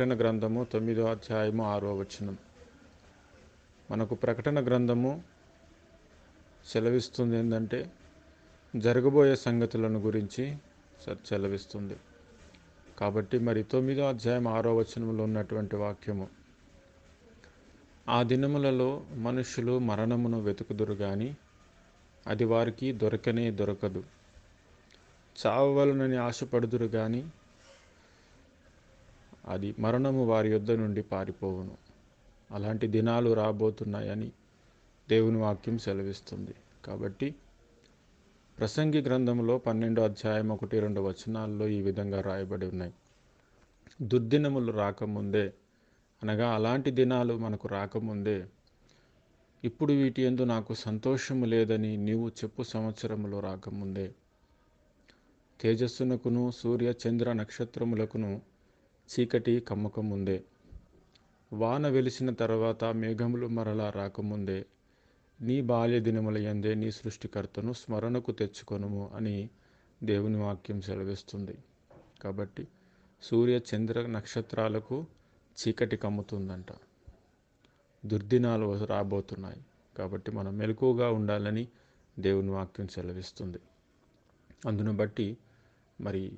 ప్రకటన గ్రంథము తొమ్మిదో అధ్యాయము ఆరో వచనం. మనకు ప్రకటన గ్రంథము సెలవిస్తుంది ఏంటంటే జరగబోయే సంగతులను గురించి సెలవిస్తుంది. కాబట్టి మరి తొమ్మిదో అధ్యాయం ఆరో వచనంలో ఉన్నటువంటి వాక్యము ఆ దినములలో మనుషులు మరణమును వెతుకుదురు గాని అది వారికి దొరకనే దొరకదు. చావవలనని ఆశపడుదురు గాని అది మరణము వారి యొద్ద నుండి పారిపోవును. అలాంటి దినాలు రాబోతున్నాయని దేవుని వాక్యం సెలవిస్తుంది. కాబట్టి ప్రసంగి గ్రంథంలో పన్నెండో అధ్యాయం ఒకటి రెండు వచనాల్లో ఈ విధంగా రాయబడి ఉన్నాయి. దుర్దినములు రాకముందే అనగా అలాంటి దినాలు మనకు రాకముందే ఇప్పుడు వీటి ఎందు నాకు సంతోషము లేదని నీవు చెప్పు సంవత్సరములో రాకముందే. తేజస్సునకును సూర్య చంద్ర నక్షత్రములకును చీకటి కమ్మకముందే. వాన వెలిసిన తర్వాత మేఘములు మరలా రాకముందే. నీ బాల్య దినముల ఎందే నీ సృష్టికర్తను స్మరణకు తెచ్చుకొనుము అని దేవుని వాక్యం సెలవిస్తుంది. కాబట్టి సూర్య చంద్ర నక్షత్రాలకు చీకటి కమ్ముతుందంట. దుర్దినాలు రాబోతున్నాయి. కాబట్టి మనం మెలకుగా ఉండాలని దేవుని వాక్యం సెలవిస్తుంది. అందును బట్టి మరి